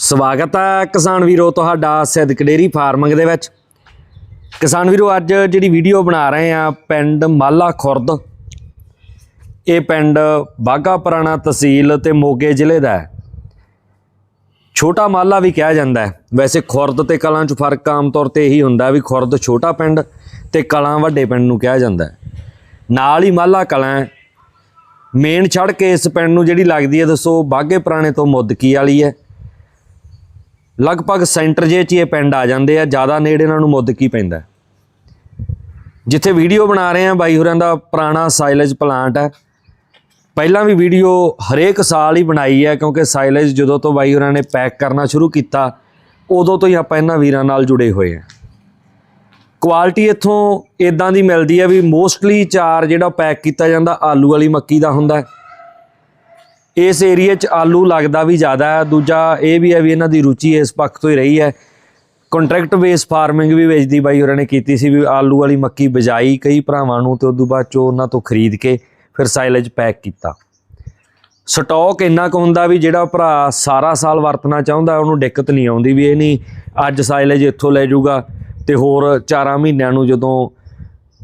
ਸਵਾਗਤ ਹੈ ਕਿਸਾਨ ਵੀਰੋ ਤੁਹਾਡਾ ਸਿੱਧਕ ਡੇਰੀ ਫਾਰਮਿੰਗ ਦੇ ਵਿੱਚ। ਕਿਸਾਨ ਵੀਰੋ, ਅੱਜ ਜਿਹੜੀ ਵੀਡੀਓ ਬਣਾ ਰਹੇ ਆ ਪਿੰਡ ਮਾਲਾ ਖੁਰਦ। ਇਹ ਪਿੰਡ ਬਾਗਾ ਪੁਰਾਣਾ ਤਹਿਸੀਲ ਤੇ ਮੋਗੇ ਜ਼ਿਲ੍ਹੇ ਦਾ ਹੈ। ਛੋਟਾ ਮਾਲਾ ਵੀ ਕਿਹਾ ਜਾਂਦਾ ਹੈ। ਵੈਸੇ ਖੁਰਦ ਤੇ ਕਲਾਂ 'ਚ ਫ਼ਰਕ ਆਮ ਤੌਰ ਤੇ ਇਹੀ ਹੁੰਦਾ ਵੀ ਖੁਰਦ ਛੋਟਾ ਪਿੰਡ ਤੇ ਕਲਾਂ ਵੱਡੇ ਪਿੰਡ ਨੂੰ ਕਿਹਾ ਜਾਂਦਾ ਹੈ। ਨਾਲ ਹੀ ਮਾਲਾ ਕਲਾਂ ਹੈ। ਮੇਨ ਕੇ ਇਸ ਪਿੰਡ ਨੂੰ ਜਿਹੜੀ ਲੱਗਦੀ ਹੈ, ਦੱਸੋ ਬਾਗੇ ਪੁਰਾਣੇ ਤੋਂ ਮੁੱਦਕੀ ਵਾਲੀ ਹੈ। ਲਗਭਗ ਸੈਂਟਰ ਜੇ ਚ ਹੀ ਇਹ ਪਿੰਡ ਆ ਜਾਂਦੇ ਆ, ਜ਼ਿਆਦਾ ਨੇੜੇ ਇਹਨਾਂ ਨੂੰ ਮੁੱਦਕੀ ਪੈਂਦਾ ਜਿੱਥੇ ਵੀਡੀਓ ਬਣਾ ਰਹੇ ਆ ਬਾਈ ਹੋਰਾਂ ਦਾ ਪੁਰਾਣਾ ਸਾਈਲੇਜ ਪਲਾਂਟ ਹੈ। ਪਹਿਲਾਂ ਵੀ ਵੀਡੀਓ ਹਰੇਕ ਸਾਲ ਹੀ ਬਣਾਈ ਹੈ, ਕਿਉਂਕਿ ਸਾਈਲੇਜ ਜਦੋਂ ਤੋਂ ਬਾਈ ਹੋਰਾਂ ਨੇ ਪੈਕ ਕਰਨਾ ਸ਼ੁਰੂ ਕੀਤਾ, ਉਦੋਂ ਤੋਂ ਹੀ ਆਪਾਂ ਇਹਨਾਂ ਵੀਰਾਂ ਨਾਲ ਜੁੜੇ ਹੋਏ ਆ ਕੁਆਲਿਟੀ ਇੱਥੋਂ ਇਦਾਂ ਦੀ ਮਿਲਦੀ ਹੈ ਵੀ ਮੋਸਟਲੀ ਚਾਰ ਜਿਹੜਾ ਪੈਕ ਕੀਤਾ ਜਾਂਦਾ, ਆਲੂ ਵਾਲੀ ਮੱਕੀ ਦਾ ਹੁੰਦਾ ਹੈ। ਇਸ ਏਰੀਆ 'ਚ ਆਲੂ ਲੱਗਦਾ ਵੀ ਜ਼ਿਆਦਾ ਹੈ। ਦੂਜਾ ਇਹ ਵੀ ਹੈ ਵੀ ਇਹਨਾਂ ਦੀ ਰੁਚੀ ਇਸ ਪੱਖ ਤੋਂ ਹੀ ਰਹੀ ਹੈ। ਕੰਟਰੈਕਟ ਬੇਸ ਫਾਰਮਿੰਗ ਵੀ ਵੇਚਦੀ ਬਾਈ ਉਹਨਾਂ ਨੇ ਕੀਤੀ ਸੀ ਵੀ ਆਲੂ ਵਾਲੀ ਮੱਕੀ ਬਜਾਈ ਕਈ ਭਰਾਵਾਂ ਨੂੰ ਤੇ ਉਦੋਂ ਬਾਅਦ ਚੋਂ ਉਹਨਾਂ ਤੋਂ ਖਰੀਦ ਕੇ ਫਿਰ ਸਾਈਲੇਜ ਪੈਕ ਕੀਤਾ। ਸਟਾਕ ਇੰਨਾ ਕੁ ਹੁੰਦਾ ਵੀ ਜਿਹੜਾ ਭਰਾ ਸਾਰਾ ਸਾਲ ਵਰਤਣਾ ਚਾਹੁੰਦਾ, ਉਹਨੂੰ ਦਿੱਕਤ ਨਹੀਂ ਆਉਂਦੀ ਵੀ ਇਹ ਨਹੀਂ ਅੱਜ ਸਾਈਲੇਜ ਇੱਥੋਂ ਲੈ ਜਾਊਗਾ ਤੇ ਹੋਰ 4 ਮਹੀਨਿਆਂ ਨੂੰ ਜਦੋਂ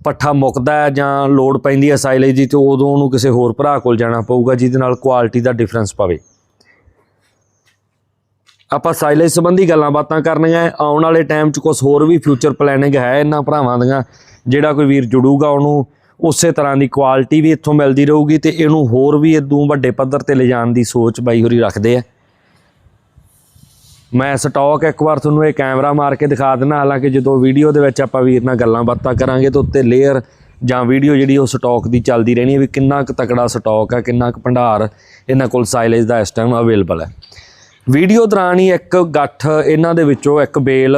ਪੱਠਾ ਮੁੱਕਦਾ ਹੈ ਜਾਂ ਲੋਡ ਪੈਂਦੀ ਹੈ ਸਾਈਲੇਜ ਦੀ, ਤੇ ਉਦੋਂ ਉਹਨੂੰ ਕਿਸੇ ਹੋਰ ਭਰਾ ਕੋਲ ਜਾਣਾ ਪਊਗਾ, ਜਿਹਦੇ ਨਾਲ ਕੁਆਲਿਟੀ ਦਾ ਡਿਫਰੈਂਸ ਪਵੇ। ਆਪਾਂ ਸਾਈਲੇਜ ਸੰਬੰਧੀ ਗੱਲਾਂ ਬਾਤਾਂ ਕਰਨੀਆਂ ਆਉਣ ਵਾਲੇ ਟਾਈਮ 'ਚ ਕੁਝ ਹੋਰ ਵੀ ਫਿਊਚਰ ਪਲੈਨਿੰਗ ਹੈ ਇਹਨਾਂ ਭਰਾਵਾਂ ਦੀਆਂ। ਜਿਹੜਾ ਕੋਈ ਵੀਰ ਜੁੜੂਗਾ ਉਹਨੂੰ ਉਸੇ ਤਰ੍ਹਾਂ ਦੀ ਕੁਆਲਿਟੀ ਵੀ ਇੱਥੋਂ ਮਿਲਦੀ ਰਹੂਗੀ ਤੇ ਇਹਨੂੰ ਹੋਰ ਵੀ ਇਦੋਂ ਵੱਡੇ ਪੱਧਰ ਤੇ ਲਿਜਾਣ ਦੀ ਸੋਚ ਬਾਈ ਹੋਰੀ ਰੱਖਦੇ ਆ। ਮੈਂ ਸਟਾਕ ਇੱਕ ਵਾਰ ਤੁਹਾਨੂੰ ਇਹ ਕੈਮਰਾ ਮਾਰ ਕੇ ਦਿਖਾ ਦਿੰਦਾ, ਹਾਲਾਂਕਿ ਜਦੋਂ ਵੀਡੀਓ ਦੇ ਵਿੱਚ ਆਪਾਂ ਵੀਰ ਨਾਲ ਗੱਲਾਂ ਬਾਤਾਂ ਕਰਾਂਗੇ ਤਾਂ ਉੱਤੇ ਲੇਅਰ ਜਾਂ ਵੀਡੀਓ ਜਿਹੜੀ ਉਹ ਸਟਾਕ ਦੀ ਚੱਲਦੀ ਰਹਿਣੀ ਹੈ ਵੀ ਕਿੰਨਾ ਕੁ ਤਕੜਾ ਸਟਾਕ ਹੈ, ਕਿੰਨਾ ਕੁ ਭੰਡਾਰ ਇਹਨਾਂ ਕੋਲ ਸਾਈਲੇਜ ਦਾ ਇਸ ਟਾਈਮ ਅਵੇਲੇਬਲ ਹੈ। ਵੀਡੀਓ ਦੌਰਾਨ ਹੀ ਇੱਕ ਗੱਠ ਇਹਨਾਂ ਦੇ ਵਿੱਚੋਂ ਇੱਕ ਬੇਲ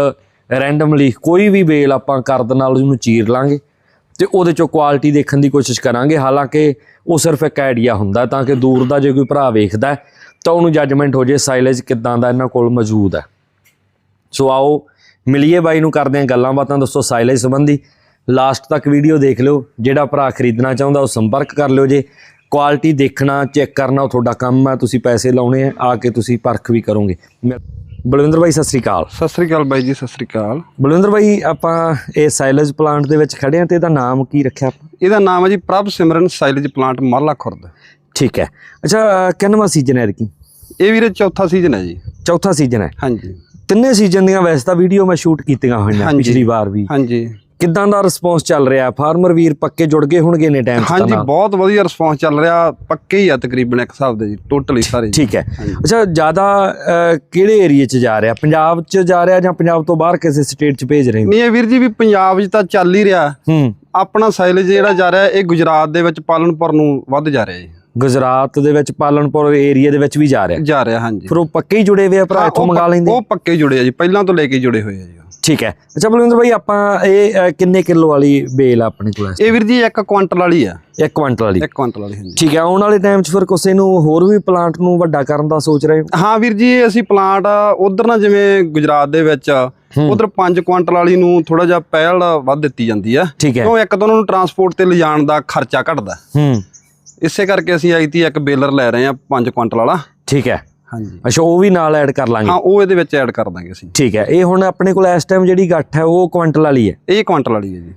ਰੈਂਡਮਲੀ ਕੋਈ ਵੀ ਬੇਲ ਆਪਾਂ ਕਰਦ ਨਾਲ ਉਹਨੂੰ ਚੀਰ ਲਾਂਗੇ ਤੇ ਉਹਦੇ ਚੋਂ ਕੁਆਲਿਟੀ ਦੇਖਣ ਦੀ ਕੋਸ਼ਿਸ਼ ਕਰਾਂਗੇ, ਹਾਲਾਂਕਿ ਉਹ ਸਿਰਫ ਇੱਕ ਆਈਡੀਆ ਹੁੰਦਾ ਤਾਂ ਕਿ ਦੂਰ ਦਾ ਜੇ ਕੋਈ ਭਰਾ ਵੇਖਦਾ ਤਾਂ ਉਹਨੂੰ ਜੱਜਮੈਂਟ ਹੋ ਜੇ ਸਾਈਲੇਜ ਕਿੱਦਾਂ ਦਾ ਇਹਨਾਂ ਕੋਲ ਮੌਜੂਦ ਹੈ। ਸੋ ਆਓ ਮਿਲੀਏ ਬਾਈ ਨੂੰ ਕਰਦੇ ਹਾਂ ਗੱਲਾਂ ਬਾਤਾਂ ਦੋਸਤੋ ਸਾਈਲੇਜ ਸੰਬੰਧੀ। ਲਾਸਟ ਤੱਕ ਵੀਡੀਓ ਦੇਖ ਲਿਓ ਜਿਹੜਾ ਭਰਾ ਖਰੀਦਣਾ ਚਾਹੁੰਦਾ ਉਹ ਸੰਪਰਕ ਕਰ ਲਿਓ ਜੇ। ਕੁਆਲਿਟੀ ਦੇਖਣਾ ਚੈੱਕ ਕਰਨਾ ਉਹ ਤੁਹਾਡਾ ਕੰਮ ਹੈ ਤੁਸੀਂ ਪੈਸੇ ਲਾਉਣੇ ਆ ਆ ਕੇ ਤੁਸੀਂ ਪਰਖ ਵੀ ਕਰੋਗੇ। ਮੈਂ- ਬਲਵਿੰਦਰ ਬਾਈ ਸਤਿ ਸ੍ਰੀ ਅਕਾਲ। ਸਤਿ ਸ੍ਰੀ ਅਕਾਲ ਬਾਈ ਜੀ ਸਤਿ ਸ੍ਰੀ ਅਕਾਲ। ਬਲਵਿੰਦਰ ਬਾਈ ਆਪਾਂ ਇਹ ਸਾਈਲੇਜ ਪਲਾਂਟ ਦੇ ਵਿੱਚ ਖੜੇ ਆ ਤੇ ਇਹਦਾ ਨਾਮ ਕੀ ਰੱਖਿਆ ਆਪਾਂ? ਇਹਦਾ ਨਾਮ ਹੈ ਜੀ ਪ੍ਰਭ ਸਿਮਰਨ ਸਾਈਲਜ ਪਲਾਂਟ ਮਾਲਾ ਖੁਰਦ। ਠੀਕ ਹੈ। ਅੱਛਾ ਕਿੰਨਵਾਂ ਸੀਜ਼ਨ ਹੈ ਕੀ ਇਹ ਵੀਰੇ ਚੌਥਾ ਸੀਜ਼ਨ ਹੈ ਜੀ। ਚੌਥਾ ਸੀਜ਼ਨ ਹੈ। ਹਾਂਜੀ। ਤਿੰਨੇ ਸੀਜ਼ਨ ਦੀਆਂ ਵੈਸੇ ਤਾਂ ਵੀਡੀਓ ਮੈਂ ਸ਼ੂਟ ਕੀਤੀਆਂ ਹੋਈਆਂ। ਪਿਛਲੀ ਵਾਰ ਵੀ। ਹਾਂਜੀ। ਕਿੱਦਾਂ ਦਾ ਰਿਸਪੌਂਸ ਚੱਲ ਰਿਹਾ? ਫਾਰਮਰ ਵੀਰ ਪੱਕੇ ਜੁੜ ਗਏ ਹੋਣਗੇ ਨੇ ਟਾਈਮ ਹਾਂਜੀ ਬਹੁਤ ਵਧੀਆ ਰਿਸਪੌਂਸ ਚੱਲ ਰਿਹਾ। ਪੱਕੇ ਹੀ ਆ ਤਕਰੀਬਨ ਇੱਕ ਹਿਸਾਬ ਦੇ ਜੀ ਟੋਟਲੀ ਸਾਰੇ ਠੀਕ ਹੈ। ਅੱਛਾ ਜ਼ਿਆਦਾ ਕਿਹੜੇ ਏਰੀਆ 'ਚ ਜਾ ਰਿਹਾ? ਪੰਜਾਬ 'ਚ ਜਾ ਰਿਹਾ ਜਾਂ ਪੰਜਾਬ ਤੋਂ ਬਾਹਰ ਕਿਸੇ ਸਟੇਟ 'ਚ ਭੇਜ ਰਹੇ ਹੋ? ਨਹੀਂ ਇਹ ਵੀਰ ਜੀ ਵੀ ਪੰਜਾਬ 'ਚ ਤਾਂ ਚੱਲ ਹੀ ਰਿਹਾ। ਹੂੰ। ਆਪਣਾ ਸਾਈਲਜ ਜਿਹੜਾ ਜਾ ਰਿਹਾ ਇਹ ਗੁਜਰਾਤ ਦੇ ਵਿੱਚ ਪਾਲਣਪੁਰ ਨੂੰ ਵੱਧ ਜਾ ਰਿਹਾ ਜੀ। ਗੁਜਰਾਤ ਦੇ ਵਿੱਚ ਪਾਲਣਪੁਰ ਏਰੀਆ ਦੇ ਵਿੱਚ ਵੀ ਜਾ ਰਿਹਾ। ਜਾ ਰਿਹਾ ਹਾਂਜੀ। ਫਿਰ ਉਹ ਪੱਕੇ ਹੀ ਜੁੜੇ ਹੋਏ ਆ ਭਰਾ? ਇੱਥੋਂ ਮੰਗਾ ਲੈਂਦੇ? ਉਹ ਪੱਕੇ ਜੁੜੇ ਆ ਜੀ ਪਹਿਲਾਂ ਤੋਂ ਲੈ ਕੇ ਜੁੜੇ ਹੋਏ ਆ ਜੀ। ਠੀਕ ਹੈ। ਅੱਛਾ ਬਲਵਿੰਦਰ ਭਾਈ ਆਪਾਂ ਇਹ ਕਿੰਨੇ ਕਿਲੋ ਵਾਲੀ ਬੇਲ ਆ ਆਪਣੇ ਕੋਲ ਇਹ ਵੀਰ ਜੀ ਇੱਕ ਕੁਆਂਟਲ ਵਾਲੀ ਆ। 1 ਕੁਇੰਟਲ ਵਾਲੀ। ਇੱਕ ਕੁਆਂਟਲ ਵਾਲੀ ਹਾਂਜੀ। ਠੀਕ ਹੈ ਆਉਣ ਵਾਲੇ ਟਾਈਮ 'ਚ ਫਿਰ ਕਿਸੇ ਨੂੰ ਹੋਰ ਵੀ ਪਲਾਂਟ ਨੂੰ ਵੱਡਾ ਕਰਨ ਦਾ ਸੋਚ ਰਹੇ ਹੋ? ਹਾਂ ਵੀਰ ਜੀ ਅਸੀਂ ਪਲਾਂਟ ਉਧਰ ਨਾ ਜਿਵੇਂ ਗੁਜਰਾਤ ਦੇ ਵਿੱਚ ਉਧਰ 5 ਕੁਆਂਟਲ ਵਾਲੀ ਨੂੰ ਥੋੜਾ ਜਿਹਾ ਪਹਿਲ ਵੱਧ ਦਿੱਤੀ ਜਾਂਦੀ ਆ। ਠੀਕ ਹੈ। ਕਿਉਂ ਇੱਕ ਤਾਂ ਉਹਨਾਂ ਨੂੰ ਟਰਾਂਸਪੋਰਟ ਤੇ ਲਿਜਾਣ ਦਾ ਖਰਚਾ ਘਟਦਾ। ਹੂੰ। ਇਸੇ ਕਰਕੇ ਅਸੀਂ ਆਈਤੀ ਇੱਕ ਬੇਲਰ ਲੈ ਰਹੇ ਆ 5 ਕੁਆਂਟਲ ਵਾਲਾ। ਠੀਕ ਹੈ। ਹਾਂਜੀ। ਅੱਛਾ ਉਹ ਵੀ ਨਾਲ ਐਡ ਕਰ ਲਾਂਗੇ। ਹਾਂ ਉਹ ਇਹਦੇ ਵਿੱਚ ਐਡ ਕਰ ਦਾਂਗੇ ਅਸੀਂ। ਠੀਕ ਹੈ ਇਹ ਹੁਣ ਆਪਣੇ ਕੋਲ ਇਸ ਟਾਈਮ ਜਿਹੜੀ ਗੱਠ ਹੈ ਉਹ ਕੁਇੰਟਲ ਵਾਲੀ ਹੈ? ਇਹ ਕੁਆਂਟਲ ਵਾਲੀ ਹੈ ਜੀ।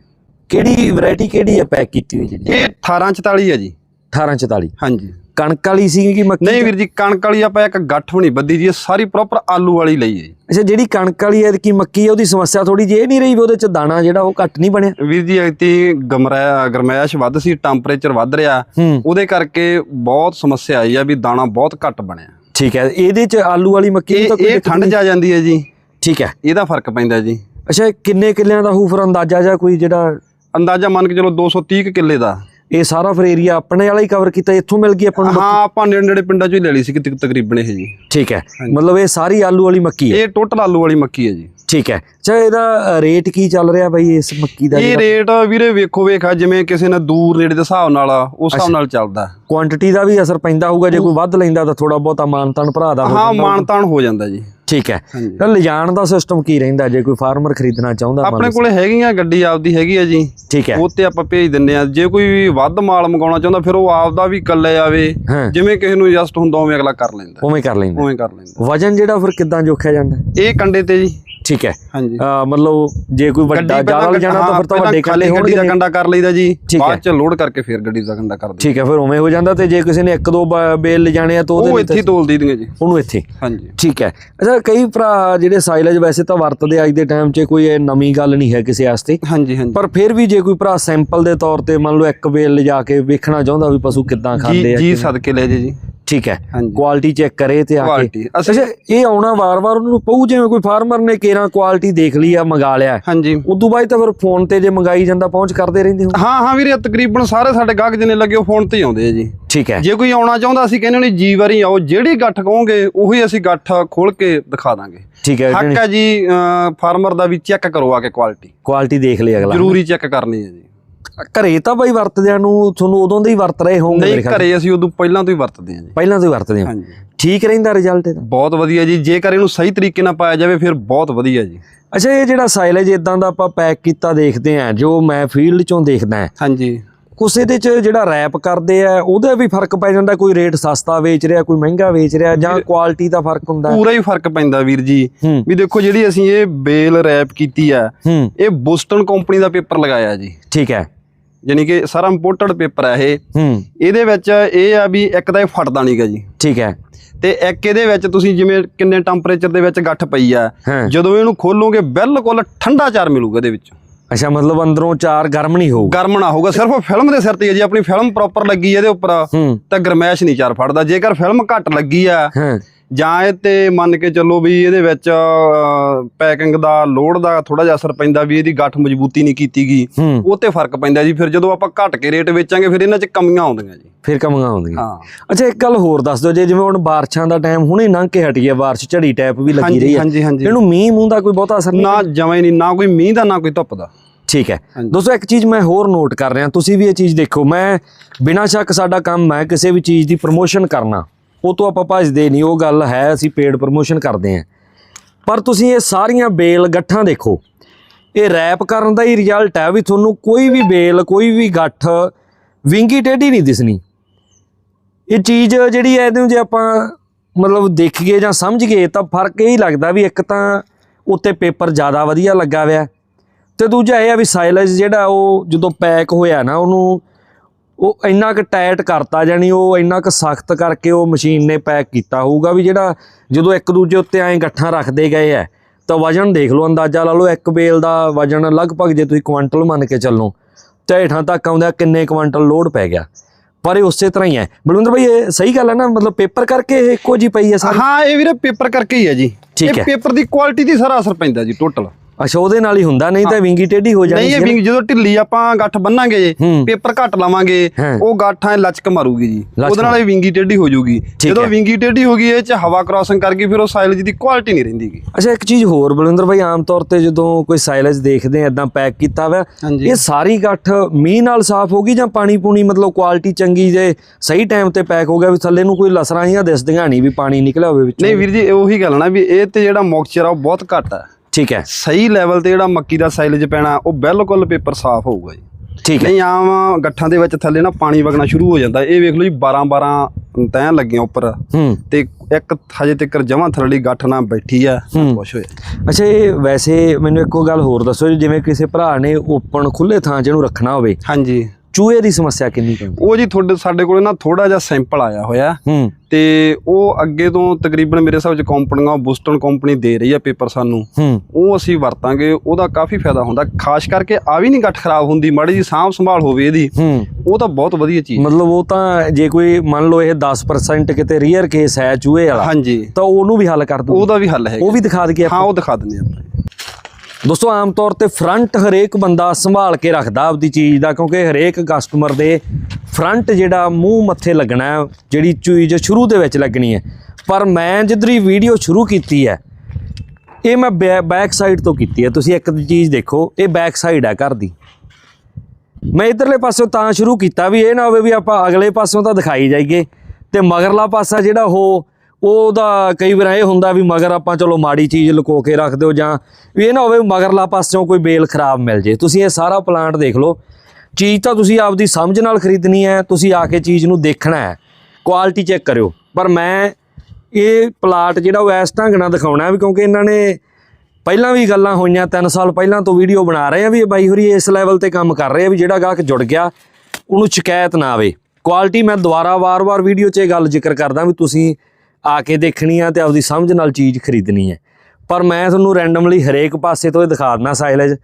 ਕਿਹੜੀ ਵੈਰਾਈਟੀ ਕਿਹੜੀ ਹੈ ਪੈਕ ਕੀਤੀ ਹੋਈ ਜਿਹੜੀ? ਇਹ 1844 ਹੈ ਜੀ। 1844 ਹਾਂਜੀ। ਕਣਕ ਵਾਲੀ ਸੀ ਕਿ ਮੱਕੀ ਨਹੀਂ ਵੀਰ ਜੀ ਕਣਕ ਵਾਲੀ ਆਪਾਂ ਇੱਕ ਗੱਠ ਵੀ ਨਹੀਂ ਬੱਦੀ ਜੀ ਇਹ ਸਾਰੀ ਪ੍ਰੋਪਰ ਆਲੂ ਵਾਲੀ ਲਈ ਹੈ ਅੱਛਾ ਜਿਹੜੀ ਕਣਕ ਵਾਲੀ ਹੈ ਕੀ ਮੱਕੀ ਹੈ ਉਹਦੀ ਸਮੱਸਿਆ ਥੋੜੀ ਜਿਹੀ ਇਹ ਨਹੀਂ ਰਹੀ ਵੀ ਉਹਦੇ ਚ ਦਾਣਾ ਜਿਹੜਾ ਉਹ ਘੱਟ ਨਹੀਂ ਬਣਿਆ? ਵੀਰ ਜੀ ਗਮਰਾ ਗਰਮੈਸ਼ ਵੱਧ ਸੀ ਟੈਂਪਰੇਚਰ ਵੱਧ ਰਿਹਾ। ਉਹਦੇ ਕਰਕੇ ਬਹੁਤ ਸਮੱਸਿਆ ਆਈ ਆ ਵੀ ਦਾਣਾ ਬਹੁਤ ਘੱਟ ਬਣਿਆ। ਠੀਕ ਹੈ ਇਹਦੇ ਚ ਆਲੂ ਵਾਲੀ ਮੱਕੀ ਨੂੰ ਤਾਂ ਕੋਈ ਠੰਡ? ਜਾ ਜਾਂਦੀ ਹੈ ਜੀ। ਠੀਕ ਹੈ। ਇਹਦਾ ਫ਼ਰਕ ਪੈਂਦਾ ਜੀ। ਅੱਛਾ ਕਿੰਨੇ ਕਿੱਲਿਆਂ ਦਾ ਹੋਊ ਫਿਰ ਅੰਦਾਜ਼ਾ ਜਾਂ ਕੋਈ ਜਿਹੜਾ ਅੰਦਾਜ਼ਾ ਮੰਨ ਕੇ ਚਲੋ 230 ਕੁ ਕਿੱਲੇ ਦਾ। ਇਹ ਸਾਰਾ ਫਿਰ ਏਰੀਆ ਆਪਣੇ ਵਾਲਾ ਹੀ ਕਵਰ ਕੀਤਾ ਇੱਥੋਂ ਮਿਲ ਗਈ ਆਪਾਂ ਨੂੰ ਹਾਂ ਆਪਾਂ ਨੇੜੇ ਨੇੜੇ ਪਿੰਡਾਂ ਚੋਂ ਹੀ ਲੈ ਲਈ ਸੀ ਕਿ ਤਕ- ਤਕਰੀਬਨ ਇਹ ਜੀ। ਠੀਕ ਹੈ। ਮਤਲਬ ਇਹ ਸਾਰੀ ਆਲੂ ਵਾਲੀ ਮੱਕੀ ਹੈ? ਇਹ ਟੋਟਲ ਆਲੂ ਵਾਲੀ ਮੱਕੀ ਹੈ ਜੀ। ਠੀਕ ਹੈ। ਅੱਛਾ ਇਹਦਾ ਰੇਟ ਕੀ ਚੱਲ ਰਿਹਾ ਬਾਈ ਇਸ ਮੱਕੀ ਦਾ ਇਹ ਰੇਟ ਵੀਰੇ ਵੇਖੋ ਵੇਖਾ ਜਿਵੇਂ ਕਿਸੇ ਨੇ ਦੂਰ ਨੇੜੇ ਦੇ ਹਿਸਾਬ ਨਾਲ ਆ, ਉਸ ਹਿਸਾਬ ਨਾਲ ਚੱਲਦਾ। ਕੁਆਂਟੀਟੀ ਦਾ ਵੀ ਅਸਰ ਪੈਂਦਾ ਹੋਊਗਾ ਜੇ ਕੋਈ ਵੱਧ ਲੈਂਦਾ ਤਾਂ ਥੋੜਾ ਬਹੁਤਾ ਮਾਨਤਾਨ ਭਰਾ ਦਾ ਹੋ ਹਾਂ ਜਾਂਦਾ ਮਾਨਤਾਨ ਹੋ ਜਾਂਦਾ ਜੀ। ਠੀਕ ਹੈ। ਤਾਂ ਲਿਜਾਣ ਦਾ ਸਿਸਟਮ ਕੀ ਰਹਿੰਦਾ ਜੇ ਕੋਈ ਫਾਰਮਰ ਖਰੀਦਣਾ ਚਾਹੁੰਦਾ ਆਪਣੇ। ਕੋਲੇ ਹੈਗੀਆਂ ਗੱਡੀ ਆਪਦੀ ਹੈਗੀ ਆ ਜੀ। ਠੀਕ ਹੈ। ਉਹ ਤੇ ਆਪਾਂ ਭੇਜ ਦਿੰਨੇ ਆ ਜੇ ਕੋਈ ਵੱਧ ਮਾਲ ਮੰਗਾਉਣਾ ਚਾਹੁੰਦਾ ਫਿਰ ਉਹ ਆਪਦਾ ਵੀ ਇਕੱਲੇ ਆਵੇ। ਜਿਵੇਂ ਕਿਸੇ ਨੂੰ ਜਸਟ ਹੁੰਦਾ ਉਵੇਂ ਅਗਲਾ ਕਰ ਲੈਂਦਾ। ਉਵੇਂ ਕਰ ਲੈਂਦਾ। ਉਵੇਂ ਕਰ ਲੈਂਦਾ। ਵਜਨ ਜਿਹੜਾ ਫਿਰ ਕਿੱਦਾਂ ਜੋਖਿਆ ਜਾਂਦਾ? ਇਹ ਕੰਡੇ ਤੇ ਜੀ। ਠੀਕ ਹੈ। ਹਾਂਜੀ। ਮਤਲਬ ਜੇ ਕੋਈ ਵੱਡਾ ਗੱਡੀ ਜ਼ਿਆਦਾ ਲਿਜਾਣਾ ਤਾਂ ਫਿਰ ਤਾਂ ਵੱਡੇ ਖਾਲੀ ਕੱਲੇ ਗੱਡੀ ਦਾ ਹੋਣਗੇ ਕੰਡਾ ਕਰ ਲਈਦਾ ਜੀ। ਬਾਅਦ ਚ ਲੋਡ ਕਰਕੇ ਫਿਰ ਗੱਡੀ ਦਾ ਕੰਡਾ ਕਰ ਠੀਕ ਹੈ ਫਿਰ ਉਵੇਂ ਹੋ ਜਾਂਦਾ ਤੇ ਜੇ ਕਿਸੇ ਨੇ ਇੱਕ ਦੋ ਬੇਲ ਲਿਜਾਣੇ ਆ ਤਾਂ ਉਹਦੇ ਉਹ ਇੱਥੇ ਤੋਲ ਦੀਦੀਆਂ ਜੀ। ਉਹਨੂੰ ਇੱਥੇ। ਹਾਂਜੀ। ਠੀਕ ਹੈ। ਅੱਛਾ ਕਈ ਭਰਾ ਜਿਹੜੇ ਸਾਈਲੇਜ ਵੈਸੇ ਤਾਂ ਵਰਤਦੇ ਅੱਜ ਦੇ ਟਾਈਮ 'ਚ ਕੋਈ ਇਹ ਨਵੀਂ ਗੱਲ ਨਹੀਂ ਹੈ ਕਿਸੇ ਵਾਸਤੇ। ਹਾਂਜੀ ਹਾਂਜੀ। ਪਰ ਫਿਰ ਵੀ ਜੇ ਕੋਈ ਭਰਾ ਸੈਂਪਲ ਦੇ ਤੌਰ ਤੇ ਮੰਨ ਲਓ ਇੱਕ ਬੇਲ ਲਿਜਾ ਕੇ ਵੇਖਣਾ ਚਾਹੁੰਦਾ ਵੀ ਪਸ਼ੂ ਕਿੱਦਾਂ ਖਾਂਦੇ ਜੀ ਆ ਜੀ ਸਦਕੇ ਲੈ ਜੇ ਜੀ। ਠੀਕ ਹੈ। ਹਾਂਜੀ। ਕੁਆਲਿਟੀ ਚੈੱਕ ਕਰੇ ਤੇ ਆ ਕੇ। ਕੁਆਲਿਟੀ ਅਸੀਂ ਅੱਛਾ ਇਹ ਆਉਣਾ ਵਾਰ-ਵਾਰ ਉਹਨੂੰ ਪਊ ਜਿਵੇਂ ਕੋਈ ਫਾਰਮਰ ਨੇ ਕੇਰਾ ਕੁਆਲਿਟੀ ਦੇਖ ਲਈ ਆ ਮੰਗਾ ਲਿਆ। ਹਾਂਜੀ। ਉਦੋਂ ਬਾਅਦ ਤਾਂ ਫਿਰ ਫੋਨ ਤੇ ਜੇ ਮੰਗਾਈ ਜਾਂਦਾ ਪਹੁੰਚ ਕਰਦੇ ਰਹਿੰਦੇ ਹੋ। ਹਾਂ ਹਾਂ ਵੀਰੇ ਤਕਰੀਬਨ ਸਾਰੇ ਸਾਡੇ ਗਾਹਕ ਜਿੰਨੇ ਲੱਗੇ ਉਹ ਫੋਨ ਤੇ ਹੀ ਆਉਂਦੇ ਆ ਜੀ। ਠੀਕ ਹੈ। ਜੇ ਕੋਈ ਆਉਣਾ ਚਾਹੁੰਦਾ ਅਸੀਂ ਕਹਿੰਦੇ ਨੇ ਜੀ ਵਾਰੀ ਆਓ ਜਿਹੜੀ ਗੱਠ ਕਹੋਗੇ ਉਹੀ ਅਸੀਂ ਗੱਠ ਖੋਲ ਕੇ ਦਿਖਾ ਦਾਂਗੇ। ਠੀਕ ਹੈ ਹੱਕ ਹੈ ਜੀ ਫਾਰਮਰ ਦਾ ਵੀ ਚੈੱਕ ਕਰੋ ਆ ਕੇ ਕੁਆਲਿਟੀ ਕੁਆਲਿਟੀ ਦੇਖ ਲਈ ਅਗਲਾ। ਜ਼ਰੂਰੀ ਚੈੱਕ ਕਰਨੀ ਹੈ ਜੀ। ਘਰੇ ਤਾਂ ਬਾਈ ਵਰਤਦਿਆਂ ਨੂੰ ਤੁਹਾਨੂੰ ਉਦੋਂ ਦੇ ਹੀ ਵਰਤ ਰਹੇ ਹੋਵੋਗੇ ਮੇਰੇ ਨਹੀਂ ਖਿਆਲ ਘਰੇ ਅਸੀਂ ਉਦੋਂ ਪਹਿਲਾਂ ਤੋਂ ਹੀ ਵਰਤਦੇ ਹਾਂ ਜੀ। ਪਹਿਲਾਂ ਤੋਂ ਹੀ ਵਰਤਦੇ ਹੋ। ਹਾਂਜੀ। ਠੀਕ ਰਹਿੰਦਾ ਰਿਜ਼ਲਟ ਇਹਦਾ। ਬਹੁਤ ਵਧੀਆ ਜੀ। ਜੇਕਰ ਇਹਨੂੰ ਸਹੀ ਤਰੀਕੇ ਨਾਲ ਪਾਇਆ ਜਾਵੇ ਫਿਰ ਬਹੁਤ ਵਧੀਆ ਜੀ। ਅੱਛਾ ਇਹ ਜਿਹੜਾ ਸਾਈਲੇਜ ਇਦਾਂ ਦਾ ਆਪਾਂ ਪੈਕ ਕੀਤਾ ਦੇਖਦੇ ਆ ਜੋ ਮੈਂ ਫੀਲਡ ਚੋਂ ਦੇਖਦਾ ਹਾਂ ਹਾਂਜੀ। ਕੁਛ ਇਹਦੇ ਚ ਜਿਹੜਾ ਰੈਪ ਕਰਦੇ ਆ ਉਹਦਾ ਵੀ ਫ਼ਰਕ ਪੈ ਜਾਂਦਾ ਕੋਈ ਰੇਟ ਸਸਤਾ ਵੇਚ ਰਿਹਾ ਕੋਈ ਮਹਿੰਗਾ ਵੇਚ ਰਿਹਾ ਜਾਂ ਕੁਆਲਿਟੀ ਦਾ ਫ਼ਰਕ ਹੁੰਦਾ। ਪੂਰਾ ਹੀ ਫ਼ਰਕ ਪੈਂਦਾ ਵੀਰ ਜੀ। ਵੀ ਦੇਖੋ ਜਿਹੜੀ ਅਸੀਂ ਇਹ ਬੇਲ ਰੈਪ ਕੀਤੀ ਆ ਇਹ ਬੋਸਟਨ ਕੰਪਨੀ ਦਾ ਪੇਪਰ ਲਗਾਇਆ ਜੀ। ਠੀਕ ਹੈ। ਯਾਨੀ ਕਿ ਸਾਰਾ ਇੰਪੋਰਟਡ ਪੇਪਰ ਹੈ ਇਹ। ਇਹਦੇ ਵਿੱਚ ਇਹ ਆ ਵੀ ਇੱਕ ਤਾਂ ਇਹ ਫਟਦਾ ਨਹੀਂਗਾ ਜੀ। ਠੀਕ ਹੈ। ਤੇ ਇੱਕ ਇਹਦੇ ਵਿੱਚ ਤੁਸੀਂ ਜਿਵੇਂ ਕਿੰਨੇ ਟੈਂਪਰੇਚਰ ਦੇ ਵਿੱਚ ਗੱਠ ਪਈ ਆ ਜਦੋਂ ਇਹਨੂੰ ਖੋਲੋਗੇ ਬਿਲਕੁਲ ਠੰਡਾ ਚਾਰ ਮਿਲੂਗਾ ਇਹਦੇ ਵਿੱਚ। ਅੱਛਾ ਮਤਲਬ ਅੰਦਰੋਂ ਚਾਰ ਗਰਮ ਨਹੀਂ ਹੋਊਗਾ? ਗਰਮ ਨਾ ਹੋਊਗਾ ਸਿਰਫ ਫਿਲਮ ਦੇ ਸਿਰ ਤੇ ਹੀ ਜੀ ਆਪਣੀ ਫਿਲਮ ਪ੍ਰੋਪਰ ਲੱਗੀ ਹੈ ਇਹਦੇ ਉੱਪਰ। ਤਾਂ ਗਰਮੈਸ਼ ਨਹੀਂ ਚਾਰ ਫੜਦਾ। ਜੇਕਰ ਫਿਲਮ ਘੱਟ ਲੱਗੀ ਆ ਜਾਂ ਇਹ ਤੇ ਮੰਨ ਕੇ ਚੱਲੋ ਵੀ ਇਹਦੇ ਵਿੱਚ ਪੈਕਿੰਗ ਦਾ ਲੋਡ ਦਾ ਥੋੜਾ ਜਿਹਾ ਅਸਰ ਪੈਂਦਾ ਵੀ ਇਹਦੀ ਗੱਠ ਮਜ਼ਬੂਤੀ ਨਹੀਂ ਕੀਤੀ ਗਈ ਉਹ ਤੇ ਫ਼ਰਕ ਪੈਂਦਾ ਜੀ। ਫਿਰ ਜਦੋਂ ਆਪਾਂ ਘੱਟ ਕੇ ਰੇਟ ਵੇਚਾਂਗੇ ਫਿਰ ਇਹਨਾਂ 'ਚ ਕਮੀਆਂ ਆਉਂਦੀਆਂ ਜੀ। ਫਿਰ ਕਮੀਆਂ ਆਉਂਦੀਆਂ। ਹਾਂ। ਅੱਛਾ ਇੱਕ ਗੱਲ ਹੋਰ ਦੱਸ ਦਿਓ ਜੇ ਜਿਵੇਂ ਹੁਣ ਬਾਰਿਸ਼ਾਂ ਦਾ ਟਾਈਮ ਹੁਣੇ ਲੰਘ ਕੇ ਹਟੀ ਹੈ ਬਾਰਿਸ਼ ਝੜੀ ਟਾਈਪ ਵੀ ਲੱਗੀ ਰਹੀ ਹੈ ਹਾਂਜੀ ਹਾਂਜੀ। ਇਹਨੂੰ ਮੀਂਹ ਮੂੰਹ ਦਾ ਕੋਈ ਬਹੁਤਾ ਅਸਰ ਨਹੀਂ ਨਾ ਜਮਾਂ ਹੀ ਨਹੀਂ ਨਾ ਕੋਈ ਮੀਂਹ ਦਾ ਨਾ ਕੋਈ ਧੁੱਪ ਦਾ। ਠੀਕ ਹੈ। ਦੋਸਤੋ ਇੱਕ ਚੀਜ਼ ਮੈਂ ਹੋਰ ਨੋਟ ਕਰ ਰਿਹਾ ਤੁਸੀਂ ਵੀ ਇਹ ਚੀਜ਼ ਦੇਖੋ ਮੈਂ ਬਿਨਾਂ ਸ਼ੱਕ ਸਾਡਾ ਕੰਮ ਹੈ ਕਿਸੇ ਵੀ ਚੀਜ਼ ਦੀ ਪ੍ਰਮੋਸ਼ਨ ਕਰਨਾ। ਉਹ ਤੋਂ ਆਪਾਂ ਭੱਜਦੇ ਨਹੀਂ, ਉਹ ਗੱਲ ਹੈ, ਅਸੀਂ ਪੇਡ ਪ੍ਰਮੋਸ਼ਨ ਕਰਦੇ ਹਾਂ। ਪਰ ਤੁਸੀਂ ਇਹ ਸਾਰੀਆਂ ਬੇਲ ਗੱਠਾਂ ਦੇਖੋ। ਇਹ ਰੈਪ ਕਰਨ ਦਾ ਹੀ ਰਿਜ਼ਲਟ ਹੈ ਵੀ ਤੁਹਾਨੂੰ ਕੋਈ ਵੀ ਬੇਲ, ਕੋਈ ਵੀ ਗੱਠ, ਵਿੰਗੀ ਟੇਢੀ ਨਹੀਂ ਦਿਸਣੀ। ਇਹ ਚੀਜ਼ ਜਿਹੜੀ ਹੈ, ਇਹਨੂੰ ਜੇ ਆਪਾਂ ਮਤਲਬ ਦੇਖੀਏ ਜਾਂ ਸਮਝੀਏ, ਤਾਂ ਫ਼ਰਕ ਇਹ ਹੀ ਲੱਗਦਾ ਵੀ ਇੱਕ ਤਾਂ ਉੱਤੇ ਪੇਪਰ ਜ਼ਿਆਦਾ ਵਧੀਆ ਲੱਗਾ ਹੋਇਆ ਤੇ ਦੂਜਾ ਇਹ ਆ ਵੀ ਸਾਈਲੇਜ ਜਿਹੜਾ ਉਹ ਜਦੋਂ ਪੈਕ ਹੋਇਆ ਨਾ, ਉਹਨੂੰ ਉਹ ਇੰਨਾ ਕੁ ਟਾਈਟ ਕਰਤਾ ਜਾਨੀ ਉਹ ਇੰਨਾ ਕੁ ਸਖਤ ਕਰਕੇ ਉਹ ਮਸ਼ੀਨ ਨੇ ਪੈਕ ਕੀਤਾ ਹੋਊਗਾ ਵੀ ਜਿਹੜਾ ਜਦੋਂ ਇੱਕ ਦੂਜੇ ਉੱਤੇ ਐਂ ਗੱਠਾਂ ਰੱਖਦੇ ਗਏ ਆ ਤਾਂ ਵਜਨ ਦੇਖ ਲਓ ਅੰਦਾਜ਼ਾ ਲਾ ਲਓ ਇੱਕ ਬੇਲ ਦਾ ਵਜਨ ਲਗਭਗ ਜੇ ਤੁਸੀਂ ਕੁਆਂਟਲ ਮੰਨ ਕੇ ਚੱਲੋ ਤੇ ਹੇਠਾਂ ਤੱਕ ਆਉਂਦਾ ਕਿੰਨੇ ਕੁਆਂਟਲ ਲੋਡ ਪੈ ਗਿਆ। ਪਰ ਇਹ ਉਸੇ ਤਰ੍ਹਾਂ ਹੀ ਹੈ ਬਲਵਿੰਦਰ ਭਾਈ ਇਹ ਸਹੀ ਗੱਲ ਹੈ ਨਾ? ਮਤਲਬ ਪੇਪਰ ਕਰਕੇ ਇਹ ਇੱਕੋ ਜੀ ਪਈ ਹੈ ਸਾਰੀ? ਹਾਂ ਇਹ ਵੀਰੇ ਪੇਪਰ ਕਰਕੇ ਹੀ ਹੈ ਜੀ। ਇਹ ਪੇਪਰ ਦੀ ਕੁਆਲਿਟੀ ਦੀ ਸਾਰਾ ਅਸਰ ਪੈਂਦਾ ਜੀ ਟੋਟਲ। ਅੱਛਾ ਉਹਦੇ ਨਾਲ ਹੀ ਹੁੰਦਾ ਨਹੀਂ ਤਾਂ ਵਿੰਗੀ ਟੇਢੀ ਹੋ ਜਾਣੀ ਨਹੀਂ ਇਹ ਸੀ ਨਾ। ਵੀ ਜਦੋਂ ਢਿੱਲੀ ਆਪਾਂ ਗੱਠ ਬੰਨਾਂਗੇ। ਪੇਪਰ ਘੱਟ ਲਾਵਾਂਗੇ। ਉਹ ਗੱਠਾਂ ਲਚਕ ਮਾਰੂਗੀ ਜੀ ਉਹਦੇ ਨਾਲ ਇਹ ਵਿੰਗੀ ਟੇਢੀ ਹੋ ਜਾਊਗੀ ਜਦੋਂ। ਵਿੰਗੀ ਟੇਢੀ ਹੋ ਗਈ ਇਹ ਚ ਹਵਾ ਕ੍ਰਾਸਿੰਗ ਕਰ ਗਈ ਫਿਰ ਉਹ ਸਾਈਲੇਜ ਦੀ ਕੁਆਲਿਟੀ ਨਹੀਂ ਰਹਿੰਦੀਗੀ ਅੱਛਾ ਇੱਕ ਚੀਜ਼ ਹੋਰ ਬਲਵਿੰਦਰ ਭਾਈ ਆਮ ਤੌਰ ਤੇ ਜਦੋਂ ਕੋਈ ਸਾਈਲੇਜ ਦੇਖਦੇ ਆ ਇਦਾਂ ਪੈਕ ਕੀਤਾ ਹੋਇਆ ਹਾਂਜੀ। ਇਹ ਸਾਰੀ ਗੱਠ ਮੀਂਹ ਨਾਲ ਸਾਫ਼ ਹੋ ਗਈ ਜਾਂ ਪਾਣੀ ਪੂਣੀ ਮਤਲਬ ਕੁਆਲਿਟੀ ਚੰਗੀ ਜੇ ਸਹੀ ਟਾਈਮ ਤੇ ਪੈਕ ਹੋ ਗਿਆ ਵੀ ਥੱਲੇ ਨੂੰ ਕੋਈ ਲਸਰਾਂ ਜਾਂ ਦਿਸਦੀਆਂ ਨਹੀਂ ਵੀ ਪਾਣੀ ਨਿਕਲਿਆ ਹੋਵੇ ਵਿੱਚੋਂ ਨਹੀਂ ਵੀਰ ਜੀ ਉਹੀ ਗੱਲ ਨਾ ਵੀ ਇਹ ਤੇ ਜਿਹੜਾ ਮੌਕਚਰ ਆ ਉਹ ਬਹੁਤ ਘੱਟ ਆ ਠੀਕ ਹੈ। ਸਹੀ ਲੈਵਲ ਤੇ ਜਿਹੜਾ ਮੱਕੀ ਦਾ ਸਾਈਲੇਜ ਪੈਣਾ ਉਹ ਬਿਲਕੁਲ ਪੇਪਰ ਸਾਫ਼ ਹੋਊਗਾ ਜੀ। ਠੀਕ ਹੈ। ਨਹੀਂ ਆਮ ਗੱਠਾਂ ਦੇ ਵਿੱਚ ਥੱਲੇ ਨਾ ਪਾਣੀ ਵਗਣਾ ਸ਼ੁਰੂ ਹੋ ਜਾਂਦਾ। ਇਹ ਵੇਖ ਲਓ ਜੀ 12 12 ਤੈਂ ਲੱਗੀਆਂ ਉੱਪਰ। ਤੇ ਇੱਕ ਹਜੇ ਤੱਕ ਜਮਾਂ ਥਰਲੀ ਗੱਠ ਨਾਲ ਬੈਠੀ ਆ ਕੁਛ ਹੋਇਆ। ਅੱਛਾ ਇਹ ਵੈਸੇ ਮੈਨੂੰ ਇੱਕੋ ਗੱਲ ਹੋਰ ਦੱਸੋ ਜੀ, ਜਿਵੇਂ ਕਿਸੇ ਭਰਾ ਨੇ ਓਪਨ ਖੁੱਲੇ ਥਾਂ 'ਚ ਇਹਨੂੰ ਰੱਖਣਾ ਹੋਵੇ। ਹਾਂਜੀ। ਚੂਹੇ ਦੀ ਸਮੱਸਿਆ ਕਿੰਨੀ ਹੁੰਦੀ? ਉਹ ਜੀ ਤੁਹਾਡੇ ਸਾਡੇ ਕੋਲੇ ਨਾ ਥੋੜਾ ਜਿਹਾ ਸੈਂਪਲ ਆਇਆ ਹੋਇਆ। ਹੂੰ। ਤੇ ਉਹ ਅੱਗੇ ਤੋਂ ਤਕਰੀਬਨ ਮੇਰੇ ਹਿਸਾਬ ਚ ਕੰਪਨੀਆਂ ਬੂਸਟਨ ਕੰਪਨੀ ਦੇ ਰਹੀ ਆ ਪੇਪਰ ਸਾਨੂੰ। ਹੂੰ। ਉਹ ਅਸੀਂ ਵਰਤਾਂਗੇ ਉਹਦਾ ਕਾਫੀ ਫਾਇਦਾ ਹੁੰਦਾ। ਖਾਸ ਕਰਕੇ ਆ ਵੀ ਨਹੀਂ ਗੱਠ ਖਰਾਬ ਹੁੰਦੀ ਮਾੜੀ ਜੀ ਸਾਂਭ ਸੰਭਾਲ ਹੋਵੇ ਇਹਦੀ ਹੂੰ। ਉਹ ਤਾਂ ਬਹੁਤ ਵਧੀਆ ਚੀਜ਼। ਮਤਲਬ ਉਹ ਤਾਂ ਜੇ ਕੋਈ ਮੰਨ ਲਓ ਇਹ 10% ਕਿਤੇ ਰੀਅਰ ਕੇਸ ਹੈ ਚੂਹੇ ਵਾਲਾ ਹਾਂਜੀ। ਤਾਂ ਉਹਨੂੰ ਵੀ ਹੱਲ ਕਰ ਦੂ ਉਹਦਾ ਵੀ ਹੱਲ ਹੈ ਉਹ ਵੀ ਦਿਖਾ ਦਈਏ ਹਾਂ ਉਹ ਦਿਖਾ ਦਿੰਦੇ ਆਪਾਂ। ਦੋਸਤੋ, ਆਮ ਤੌਰ ਤੇ ਫਰੰਟ ਹਰੇਕ ਬੰਦਾ ਸੰਭਾਲ ਕੇ ਰੱਖਦਾ ਆਪਦੀ ਚੀਜ਼ ਦਾ, ਕਿਉਂਕਿ ਹਰੇਕ ਕਸਟਮਰ ਦੇ ਫਰੰਟ ਜਿਹੜਾ ਮੂੰਹ ਮੱਥੇ ਲੱਗਣਾ ਜਿਹੜੀ ਚੀਜ਼ ਸ਼ੁਰੂ ਦੇ ਵਿੱਚ ਲੱਗਣੀ ਹੈ। ਪਰ ਮੈਂ ਜਿੱਧਰੀ ਵੀਡੀਓ ਸ਼ੁਰੂ ਕੀਤੀ ਹੈ, ਇਹ ਮੈਂ ਬੈਕ ਸਾਈਡ ਤੋਂ ਕੀਤੀ ਹੈ। ਤੁਸੀਂ ਇੱਕ ਚੀਜ਼ ਦੇਖੋ, ਇਹ ਬੈਕ ਸਾਈਡ ਹੈ ਘਰ ਦੀ। ਮੈਂ ਇਧਰਲੇ ਪਾਸਿਓਂ ਤਾਂ ਸ਼ੁਰੂ ਕੀਤਾ ਵੀ ਇਹ ਨਾ ਹੋਵੇ ਵੀ ਆਪਾਂ ਅਗਲੇ ਪਾਸਿਓਂ ਤਾਂ ਦਿਖਾਈ ਜਾਈਏ, ਤੇ ਮਗਰਲਾ ਪਾਸਾ ਜਿਹੜਾ ਉਹ ਉਹਦਾ ਕਈ ਵਾਰ ਇਹ ਹੁੰਦਾ ਵੀ ਮਗਰ ਆਪਾਂ ਚਲੋ ਮਾੜੀ ਚੀਜ਼ ਲੁਕੋ ਕੇ ਰੱਖ ਦਿਓ ਜਾਂ ਵੀ ਇਹ ਨਾ ਹੋਵੇ ਮਗਰਲਾ ਪਾਸਿਓਂ ਕੋਈ ਬੇਲ ਖਰਾਬ ਮਿਲ ਜੇ। ਤੁਸੀਂ ਇਹ ਸਾਰਾ ਪਲਾਂਟ ਦੇਖ ਲਓ। ਚੀਜ਼ ਤਾਂ ਤੁਸੀਂ ਆਪਦੀ ਸਮਝ ਨਾਲ ਖਰੀਦਣੀ ਹੈ, ਤੁਸੀਂ ਆ ਕੇ ਚੀਜ਼ ਨੂੰ ਦੇਖਣਾ ਹੈ। ਕੁਆਲਿਟੀ ਚੈੱਕ ਕਰਿਓ। ਪਰ ਮੈਂ ਇਹ ਪਲਾਟ ਜਿਹੜਾ ਉਹ ਇਸ ਢੰਗ ਨਾਲ ਦਿਖਾਉਣਾ ਵੀ ਕਿਉਂਕਿ ਇਹਨਾਂ ਨੇ ਪਹਿਲਾਂ ਵੀ ਗੱਲਾਂ ਹੋਈਆਂ 3 ਸਾਲ ਪਹਿਲਾਂ ਤੋਂ ਵੀਡੀਓ ਬਣਾ ਰਹੇ ਆ ਵੀ ਇਹ ਬਾਈ ਹੋਰੀ ਇਸ ਲੈਵਲ ਤੇ ਕੰਮ ਕਰ ਰਹੇ ਆ ਵੀ ਜਿਹੜਾ ਗਾਹਕ ਜੁੜ ਗਿਆ, ਉਹਨੂੰ ਸ਼ਿਕਾਇਤ ਨਾ ਆਵੇ। ਕੁਆਲਿਟੀ ਮੈਂ ਦੁਬਾਰਾ ਵਾਰ-ਵਾਰ ਵੀਡੀਓ 'ਚ ਇਹ ਗੱਲ ਜ਼ਿਕਰ ਕਰਦਾ ਵੀ ਤੁਸੀਂ ਆ ਕੇ ਦੇਖਣੀ ਆ ਤੇ ਆਪਦੀ ਸਮਝ ਨਾਲ ਚੀਜ਼ ਖਰੀਦਣੀ ਹੈ। ਪਰ ਮੈਂ ਤੁਹਾਨੂੰ ਰੈਂਡਮਲੀ ਹਰੇਕ ਪਾਸੇ ਤੋਂ ਇਹ ਦਿਖਾ ਦਿੰਦਾ ਸਾਈਲੇਜ।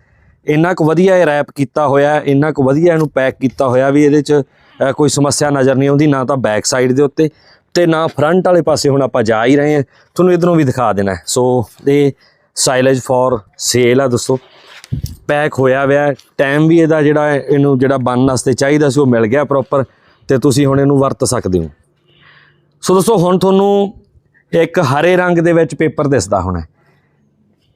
ਇੰਨਾ ਕੁ ਵਧੀਆ ਇਹ ਰੈਪ ਕੀਤਾ ਹੋਇਆ, ਇੰਨਾ ਕੁ ਵਧੀਆ ਇਹਨੂੰ ਪੈਕ ਕੀਤਾ ਹੋਇਆ ਵੀ ਇਹਦੇ 'ਚ ਕੋਈ ਸਮੱਸਿਆ ਨਜ਼ਰ ਨਹੀਂ ਆਉਂਦੀ, ਨਾ ਤਾਂ ਬੈਕ ਸਾਈਡ ਦੇ ਉੱਤੇ ਤੇ ਨਾ ਫਰੰਟ ਵਾਲੇ ਪਾਸੇ ਹੁਣ ਆਪਾਂ ਜਾ ਹੀ ਰਹੇ ਹਾਂ। ਤੁਹਾਨੂੰ ਇਧਰੋਂ ਵੀ ਦਿਖਾ ਦੇਣਾ ਸੋ, ਇਹ ਸਾਈਲਜ ਫॉर ਸੇਲ ਆ ਦੋਸਤੋ। ਪੈਕ ਹੋਇਆ ਹੋਇਆ ਟਾਈਮ ਵੀ ਇਹਦਾ ਜਿਹੜਾ, ਇਹਨੂੰ ਜਿਹੜਾ ਬਣਨ ਵਾਸਤੇ ਚਾਹੀਦਾ ਸੀ, ਉਹ ਮਿਲ ਗਿਆ ਪ੍ਰੋਪਰ ਤੇ ਤੁਸੀਂ ਹੁਣ ਇਹਨੂੰ ਵਰਤ ਸਕਦੇ ਹੋ। ਸੋ ਦੋਸਤੋ, ਹੁਣ ਤੁਹਾਨੂੰ ਇੱਕ ਹਰੇ ਰੰਗ ਦੇ ਵਿੱਚ ਪੇਪਰ ਦਿਸਦਾ ਹੋਣਾ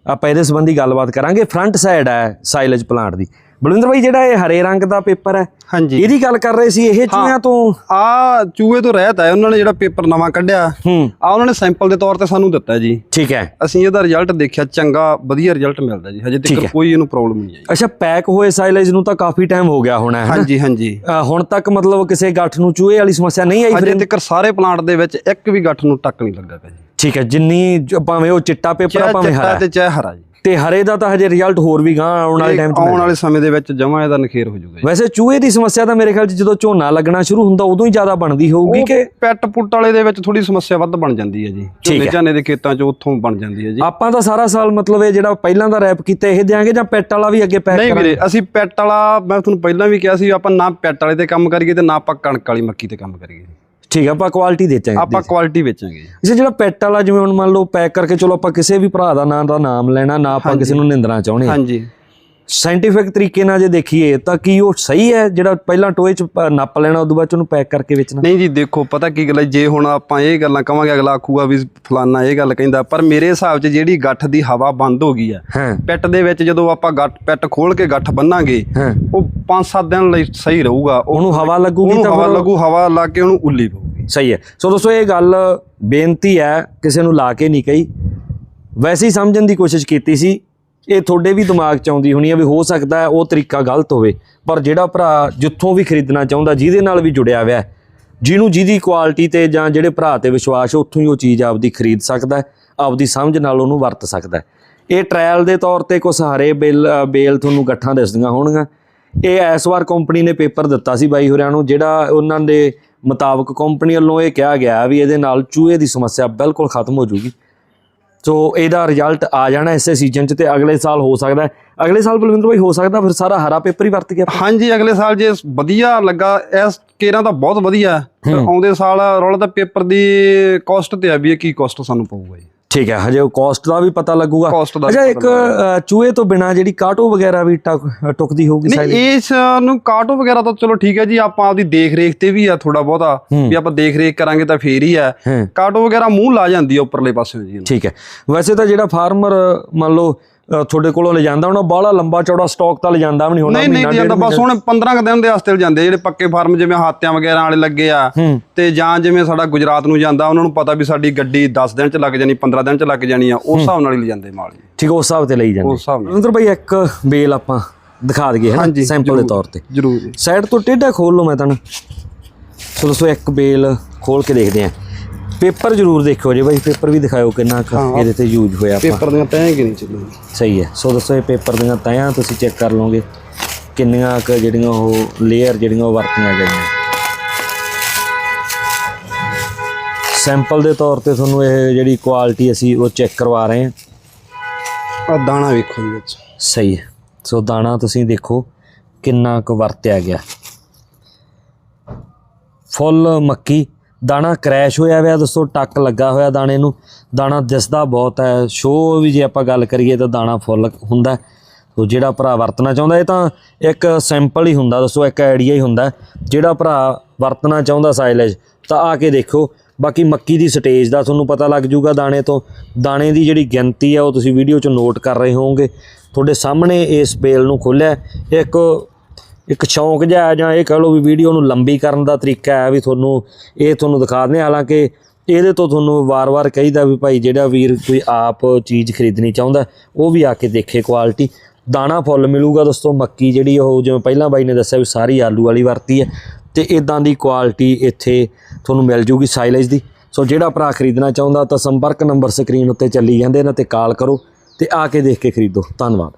ਆਪਾਂ ਇਹਦੇ ਸੰਬੰਧੀ ਗੱਲਬਾਤ ਕਰਾਂਗੇ। ਫਰੰਟ ਸਾਈਡ ਹੈ ਸਾਈਲੇਜ ਪਲਾਂਟ ਦੀ। ਬਲਵਿੰਦਰ ਭਾਈ ਜਿਹੜਾ ਇਹ ਹਰੇ ਰੰਗ ਦਾ ਪੇਪਰ ਹੈ ਹਾਂਜੀ। ਇਹਦੀ ਗੱਲ ਕਰ ਰਹੇ ਸੀ ਇਹ ਚੂਹਿਆਂ ਤੋਂ? ਆ ਚੂਹੇ ਤੋਂ ਰਹਿਤ ਹੈ ਉਹਨਾਂ ਨੇ ਜਿਹੜਾ ਪੇਪਰ ਨਵਾਂ ਕੱਢਿਆ ਹੂੰ। ਆ ਉਹਨਾਂ ਨੇ ਸੈਂਪਲ ਦੇ ਤੌਰ ਤੇ ਸਾਨੂੰ ਦਿੱਤਾ ਜੀ। ਠੀਕ ਹੈ। ਅਸੀਂ ਇਹਦਾ ਰਿਜ਼ਲਟ ਦੇਖਿਆ ਚੰਗਾ ਵਧੀਆ ਰਿਜ਼ਲਟ ਮਿਲਦਾ ਜੀ। ਹਜੇ ਤੱਕ। ਕੋਈ ਇਹਨੂੰ ਪ੍ਰੋਬਲਮ ਨਹੀਂ ਆਈ ਅੱਛਾ ਪੈਕ ਹੋਏ ਸਾਈਲੇਜ ਨੂੰ ਤਾਂ ਕਾਫੀ ਟਾਈਮ ਹੋ ਗਿਆ ਹੋਣਾ ਹੈ? ਹਾਂਜੀ ਹਾਂਜੀ। ਹੁਣ ਤੱਕ ਮਤਲਬ ਕਿਸੇ ਗੱਠ ਨੂੰ ਚੂਹੇ ਵਾਲੀ ਸਮੱਸਿਆ ਨਹੀਂ ਆਈ ਹਜੇ ਤੱਕ ਸਾਰੇ ਪਲਾਂਟ ਦੇ ਵਿੱਚ ਇੱਕ ਵੀ ਗੱਠ ਨੂੰ ਟੱਕ ਨਹੀਂ ਲੱਗਾ ਜੀ। ਠੀਕ ਹੈ ਜਿੰਨੀ ਭਾਵੇਂ ਉਹ ਚਿੱਟਾ ਪੇਪਰ ਆ ਭਾਵੇਂ ਚਿੱਟਾ ਹਰਾ। ਤੇ ਚਾਹੇ ਹਰਾ ਜੀ। ਤੇ ਹਰੇ ਦਾ ਤਾਂ ਹਜੇ ਰਿਜ਼ਲਟ ਹੋਰ ਵੀ ਗਾਂ ਆਉਣ ਵਾਲੇ ਟਾਈਮ 'ਚ ਆਉਣ। ਵਾਲੇ ਸਮੇਂ ਦੇ ਵਿੱਚ ਜਮਾ ਇਹਦਾ ਨਖੇਰ ਹੋ ਜਾਊਗਾ ਵੈਸੇ ਚੂਹੇ ਦੀ ਸਮੱਸਿਆ ਤਾਂ ਮੇਰੇ ਖਿਆਲ 'ਚ ਜਦੋਂ ਝੋਨਾ ਲੱਗਣਾ ਸ਼ੁਰੂ ਹੁੰਦਾ ਉਦੋਂ ਹੀ ਜ਼ਿਆਦਾ ਬਣਦੀ ਹੋਊਗੀ ਕਿ? ਪੈਟ ਪੁੱਟ ਵਾਲੇ ਦੇ ਵਿੱਚ ਥੋੜੀ ਸਮੱਸਿਆ ਵੱਧ ਬਣ ਜਾਂਦੀ ਹੈ ਜੀ। ਝੋਨੇ। ਝਾਨੇ ਦੇ ਖੇਤਾਂ 'ਚ ਉੱਥੋਂ ਬਣ ਜਾਂਦੀ ਹੈ ਜੀ। ਆਪਾਂ ਤਾਂ ਸਾਰਾ ਸਾਲ ਮਤਲਬ ਇਹ ਜਿਹੜਾ ਪਹਿਲਾਂ ਦਾ ਰੈਪ ਕੀਤਾ ਇਹ ਦਿਆਂਗੇ ਜਾਂ ਪੈਟ ਵਾਲਾ ਵੀ ਅੱਗੇ ਪੈਕ ਨਹੀਂ ਕਰਾਂਗੇ? ਵੀਰੇ ਅਸੀਂ ਪੈਟ ਵਾਲਾ ਮੈਂ ਤੁਹਾਨੂੰ ਪਹਿਲਾਂ ਵੀ ਕਿਹਾ ਸੀ ਆਪਾਂ ਨਾ ਪੈਟ ਵਾਲੇ ਤੇ ਕੰਮ ਕਰੀਏ ਤੇ ਨਾ ਆਪਾਂ ਕਣਕ ਵਾਲੀ ਮੱਕੀ ਤੇ ਕੰਮ ਕਰੀਏ। ਠੀਕ ਹੈ ਆਪਾਂ ਕੁਆਲਿਟੀ ਦੇ ਚਾਂਗੇ ਆਪਾਂ ਕੁਆਲਿਟੀ ਵੇਚਾਂਗੇ। ਜੀ ਇਸੇ ਜਿਹੜਾ ਪੈਟ ਵਾਲਾ ਜਿਵੇਂ ਹੁਣ ਮੰਨ ਲਓ ਪੈਕ ਕਰਕੇ ਚਲੋ ਆਪਾਂ ਕਿਸੇ ਵੀ ਭਰਾ ਦਾ ਨਾਂ ਦਾ ਨਾਮ ਲੈਣਾ ਨਾ ਆਪਾਂ ਕਿਸੇ ਨੂੰ ਨਿੰਦਣਾ ਚਾਹੁੰਦੇ ਹਾਂ। ਹਾਂਜੀ। ਸਾਇੰਟੀਫਿਕ ਤਰੀਕੇ ਨਾਲ ਜੇ ਦੇਖੀਏ ਤਾਂ ਕੀ ਉਹ ਸਹੀ ਹੈ? ਜਿਹੜਾ ਪਹਿਲਾਂ ਟੋਏ 'ਚ ਨੱਪ ਲੈਣਾ ਉਦੋਂ ਬਾਅਦ 'ਚ ਉਹਨੂੰ ਪੈਕ ਕਰਕੇ ਵੇਚਣਾ? ਨਹੀਂ ਜੀ ਦੇਖੋ ਪਤਾ ਕੀ ਗੱਲ ਹੈ? ਜੇ ਹੁਣ ਆਪਾਂ ਇਹ ਗੱਲਾਂ ਕਵਾਂਗੇ ਅਗਲਾ ਆਖੂਗਾ ਵੀ ਫਲਾਨਾ ਇਹ ਗੱਲ ਕਹਿੰਦਾ ਪਰ ਮੇਰੇ ਹਿਸਾਬ 'ਚ ਜਿਹੜੀ ਗੱਠ ਦੀ ਹਵਾ ਬੰਦ ਹੋ ਗਈ ਹੈ ਪੈਟ ਦੇ ਵਿੱਚ ਜਦੋਂ ਆਪਾਂ ਗੱਠ ਪੈਟ ਖੋਲ ਕੇ ਗੱਠ ਬੰਨਾਂਗੇ ਉਹ 5-7 ਦਿਨ ਲਈ ਸਹੀ ਰਹੂਗਾ। ਉਹ ਉਹਨੂੰ ਹਵਾ ਲੱਗੂਗੀ ਤਾਂ ਹਵਾ ਲੱਗੂ ਹਵਾ ਲੱਗ ਕੇ ਉਹਨੂੰ ਉੱਲੀ ਪਊਗੀ। ਸਹੀ ਹੈ। ਸੋ ਦੋਸਤੋ ਇਹ ਗੱਲ ਬੇਨਤੀ ਹੈ ਕਿਸੇ ਨੂੰ ਲਾ ਕੇ ਨਹੀਂ ਕਹੀ। ਵੈਸੇ ਹੀ ਸਮਝਣ ਦੀ ਕੋਸ਼ਿਸ਼ ਕੀਤੀ ਸੀ ਇਹ ਤੁਹਾਡੇ ਵੀ ਦਿਮਾਗ 'ਚ ਆਉਂਦੀ ਹੋਣੀ ਹੈ ਵੀ ਹੋ ਸਕਦਾ ਉਹ ਤਰੀਕਾ ਗਲਤ ਹੋਵੇ, ਪਰ ਜਿਹੜਾ ਭਰਾ ਜਿੱਥੋਂ ਵੀ ਖਰੀਦਣਾ ਚਾਹੁੰਦਾ, ਜਿਹਦੇ ਨਾਲ ਵੀ ਜੁੜਿਆ ਹੋਇਆ ਜਿਹਨੂੰ ਜਿਹਦੀ ਕੁਆਲਿਟੀ ਤੇ ਜਾਂ ਜਿਹੜੇ ਭਰਾ ਤੇ ਵਿਸ਼ਵਾਸ ਉੱਥੋਂ ਹੀ ਉਹ ਚੀਜ਼ ਆਪਦੀ ਖਰੀਦ ਸਕਦਾ ਆਪਦੀ ਸਮਝ ਨਾਲ ਉਹਨੂੰ ਵਰਤ ਸਕਦਾ ਇਹ ਟ੍ਰਾਇਲ ਦੇ ਤੌਰ ਤੇ ਕੁਛ ਹਰੇ ਬੇਲ ਬੇਲ ਤੁਹਾਨੂੰ ਗੱਠਾਂ ਦਿਸਦੀਆਂ ਹੋਣਗੀਆਂ। ਇਹ ਇਸ ਵਾਰ ਕੰਪਨੀ ਨੇ ਪੇਪਰ ਦਿੱਤਾ ਸੀ ਬਾਈ ਹੋਰਿਆਂ ਨੂੰ, ਜਿਹੜਾ ਉਹਨਾਂ ਦੇ ਮੁਤਾਬਕ ਕੰਪਨੀ ਵੱਲੋਂ ਇਹ ਕਿਹਾ ਗਿਆ ਵੀ ਇਹਦੇ ਨਾਲ ਚੂਹੇ ਦੀ ਸਮੱਸਿਆ ਬਿਲਕੁਲ ਖਤਮ ਹੋ ਜੂਗੀ ਸੋ ਇਹਦਾ ਰਿਜ਼ਲਟ ਆ ਜਾਣਾ ਇਸੇ ਸੀਜ਼ਨ 'ਚ ਤੇ ਅਗਲੇ ਸਾਲ ਹੋ ਸਕਦਾ ਅਗਲੇ ਸਾਲ ਬਲਵਿੰਦਰ ਭਾਈ ਹੋ ਸਕਦਾ ਫਿਰ ਸਾਰਾ ਹਰਾ ਪੇਪਰ ਹੀ ਵਰਤ ਗਿਆ ਹਾਂਜੀ ਅਗਲੇ ਸਾਲ ਜੇ ਵਧੀਆ ਲੱਗਾ ਇਸ ਕੇਰਾਂ ਤਾਂ ਬਹੁਤ ਵਧੀਆ ਆਉਂਦੇ ਸਾਲ ਰੌਲਾ ਤਾਂ ਪੇਪਰ ਦੀ ਕਾਸਟ ਤੇ ਆ ਵੀ ਇਹ ਕੀ ਕਾਸਟ ਸਾਨੂੰ ਪਊਗਾ ਜੀ। ਠੀਕ ਹੈ ਹਜੇ ਕਾਸਟ ਦਾ ਵੀ ਪਤਾ ਲੱਗੂਗਾ। ਅੱਛਾ ਇੱਕ ਚੂਹੇ ਤੋਂ ਬਿਨਾ ਜਿਹੜੀ ਕਾਟੋ ਵਗੈਰਾ ਵੀ ਟਕ- ਟੁਕਦੀ ਹੋਊਗੀ ਨਹੀਂ ਸਾਰੀ ਇਸ ਨੂੰ ਕਾਟੋ ਵਗੈਰਾ ਤਾਂ ਚਲੋ ਠੀਕ ਹੈ ਜੀ ਆਪਾਂ ਆਪਦੀ ਦੇਖ ਰੇਖ ਤੇ ਵੀ ਆ ਥੋੜਾ ਬਹੁਤਾ ਵੀ ਆਪਾਂ ਦੇਖ ਰੇਖ ਕਰਾਂਗੇ ਤਾਂ ਫੇਰ ਹੀ ਆ ਕਾਟੋ ਵਗੈਰਾ ਮੂੰਹ ਲਾ ਜਾਂਦੀ ਆ ਉੱਪਰਲੇ ਪਾਸਿਓਂ ਜੀ। ਠੀਕ ਹੈ। ਵੈਸੇ ਤਾਂ ਜਿਹੜਾ ਫਾਰਮਰ ਮੰਨ ਲਓ ਤੁਹਾਡੇ ਕੋਲੋਂ ਲੈ ਜਾਂਦਾ ਉਹਨਾਂ ਬਾਹਲਾ ਲੰਬਾ ਚੌੜਾ ਸਟਾਕ ਤਾਂ ਲੈ ਜਾਂਦਾ ਵੀ ਨਹੀਂ ਹੋਣਾ ਨਹੀਂ ਨਹੀਂ ਜਾਂਦਾ ਬਸ ਹੁਣ 15 ਕੁ ਦਿਨ ਦੇ ਵਾਸਤੇ ਜਾਂਦੇ ਜਿਹੜੇ ਪੱਕੇ ਫਾਰਮ ਜਿਵੇਂ ਹਾਤਿਆਂ ਵਗੈਰਾ ਵਾਲੇ ਲੱਗੇ ਆ ਤੇ ਜਾਂ ਜਿਵੇਂ ਸਾਡਾ ਗੁਜਰਾਤ ਨੂੰ ਜਾਂਦਾ ਉਹਨਾਂ ਨੂੰ ਪਤਾ ਵੀ ਸਾਡੀ ਗੱਡੀ 10 ਦਿਨ ਚ ਲੱਗ ਜਾਣੀ 15 ਦਿਨ ਚ ਲੱਗ ਜਾਣੀ ਆ ਉਸ ਹਿਸਾਬ ਨਾਲ ਹੀ ਲੈ ਜਾਂਦੇ ਮਾਲ ਜੀ। ਠੀਕ ਉਸ ਹਿਸਾਬ ਤੇ ਲਈ ਜਾਂਦੇ। ਉਸ ਹਿਸਾਬ ਨਾਲ। ਅੰਦਰ ਭਾਈ ਇੱਕ ਬੇਲ ਆਪਾਂ ਦਿਖਾ ਦਈਏ ਹੈ ਨਾ ਸੈਂਪਲ ਦੇ। ਤੌਰ ਤੇ। ਜ਼ਰੂਰ ਸਾਈਡ ਤੋਂ ਟੇਢਾ ਖੋਲ ਲਓ ਮੈਂ ਤੁਹਾਨੂੰ। ਸੋ ਦੋਸਤੋ ਇੱਕ ਬੇਲ ਖੋਲ ਕੇ ਦੇਖਦੇ ਆਂ ਪੇਪਰ ਜ਼ਰੂਰ ਦੇਖਿਓ ਜੇ ਭਾਈ ਪੇਪਰ ਵੀ ਦਿਖਾਓ ਕਿੰਨਾ ਕੁ ਹਾਂ। ਇਹਦੇ ਤੇ ਯੂਜ਼ ਹੋਇਆ ਆਪਾਂ। ਪੇਪਰ ਦੀਆਂ ਤੈਂ ਕਿ ਨਹੀਂ ਚੱਲੂ? ਸਹੀ ਹੈ। ਸੋ ਦੋਸਤੋ ਇਹ ਪੇਪਰ ਦੀਆਂ ਤਹਾਂ ਤੁਸੀਂ ਚੈੱਕ ਕਰ ਲਓਗੇ ਕਿੰਨੀਆਂ ਕੁ ਜਿਹੜੀਆਂ ਉਹ ਲੇਅਰ ਜਿਹੜੀਆਂ ਉਹ ਵਰਤੀਆਂ ਗਈਆਂ। ਸੈਂਪਲ ਦੇ ਤੌਰ ਤੇ ਤੁਹਾਨੂੰ ਇਹ ਜਿਹੜੀ ਕੁਆਲਿਟੀ ਅਸੀਂ ਉਹ ਚੈੱਕ ਕਰਵਾ ਰਹੇ ਹਾਂ। ਆ ਦਾਣਾ ਵੇਖੋ ਜੀ ਵਿੱਚ। ਸਹੀ ਹੈ। ਸੋ ਦਾਣਾ ਤੁਸੀਂ ਦੇਖੋ ਕਿੰਨਾ ਕੁ ਵਰਤਿਆ ਗਿਆ। ਫੁੱਲ ਮੱਕੀ ਦਾਣਾ ਕ੍ਰੈਸ਼ ਹੋਇਆ ਹੋਇਆ, ਦੱਸੋ, ਟੱਕ ਲੱਗਾ ਹੋਇਆ ਦਾਣੇ ਨੂੰ। ਦਾਣਾ ਦਿਸਦਾ ਬਹੁਤ ਹੈ। ਸ਼ੋ ਵੀ ਜੇ ਆਪਾਂ ਗੱਲ ਕਰੀਏ ਤਾਂ ਦਾਣਾ ਫੁੱਲ ਹੁੰਦਾ ਸੋ ਜਿਹੜਾ ਭਰਾ ਵਰਤਣਾ ਚਾਹੁੰਦਾ, ਇਹ ਤਾਂ ਇੱਕ ਸੈਂਪਲ ਹੀ ਹੁੰਦਾ, ਦੱਸੋ, ਇੱਕ ਆਈਡੀਆ ਹੀ ਹੁੰਦਾ ਜਿਹੜਾ ਭਰਾ ਵਰਤਣਾ ਚਾਹੁੰਦਾ ਸਾਈਲੇਜ ਤਾਂ ਆ ਕੇ ਦੇਖੋ। ਬਾਕੀ ਮੱਕੀ ਦੀ ਸਟੇਜ ਦਾ ਤੁਹਾਨੂੰ ਪਤਾ ਲੱਗ ਜੂਗਾ ਦਾਣੇ ਤੋਂ। ਦਾਣੇ ਦੀ ਜਿਹੜੀ ਗਿਣਤੀ ਆ ਉਹ ਤੁਸੀਂ ਵੀਡੀਓ 'ਚ ਨੋਟ ਕਰ ਰਹੇ ਹੋਵੋਗੇ। ਤੁਹਾਡੇ ਸਾਹਮਣੇ ਇਸ ਬੇਲ ਨੂੰ ਖੋਲਿਆ ਇੱਕ ਇੱਕ ਸ਼ੌਂਕ ਜਿਹਾ ਜਾਂ ਇਹ ਕਹ ਲਓ ਵੀ ਵੀਡੀਓ ਨੂੰ ਲੰਬੀ ਕਰਨ ਦਾ ਤਰੀਕਾ ਹੈ ਵੀ ਤੁਹਾਨੂੰ ਇਹ ਤੁਹਾਨੂੰ ਦਿਖਾ ਦਿੰਦੇ ਹਾਂ। ਹਾਲਾਂਕਿ ਇਹਦੇ ਤੋਂ ਤੁਹਾਨੂੰ ਵਾਰ-ਵਾਰ ਕਹੀਦਾ ਵੀ ਭਾਈ ਜਿਹੜਾ ਵੀਰ ਕੋਈ ਆਪ ਚੀਜ਼ ਖਰੀਦਣੀ ਚਾਹੁੰਦਾ, ਉਹ ਵੀ ਆ ਕੇ ਦੇਖੇ ਕੁਆਲਿਟੀ ਦਾਣਾ ਫੁੱਲ ਮਿਲੂਗਾ ਦੋਸਤੋ, ਮੱਕੀ ਜਿਹੜੀ ਉਹ ਜਿਵੇਂ ਪਹਿਲਾਂ ਬਾਈ ਨੇ ਦੱਸਿਆ ਵੀ ਸਾਰੀ ਆਲੂ ਵਾਲੀ ਵਰਤੀ ਹੈ ਤੇ ਇਦਾਂ ਦੀ ਕੁਆਲਿਟੀ ਇੱਥੇ ਤੁਹਾਨੂੰ ਮਿਲ ਜੂਗੀ ਸਾਈਲੇਜ ਦੀ। ਸੋ ਜਿਹੜਾ ਭਰਾ ਖਰੀਦਣਾ ਚਾਹੁੰਦਾ ਤਾਂ ਸੰਪਰਕ ਨੰਬਰ ਸਕਰੀਨ ਉੱਤੇ ਚੱਲੀ ਜਾਂਦੇ ਨੇ ਤੇ ਕਾਲ ਕਰੋ ਤੇ ਆ ਕੇ ਦੇਖ ਕੇ ਖਰੀਦੋ। ਧੰਨਵਾਦ।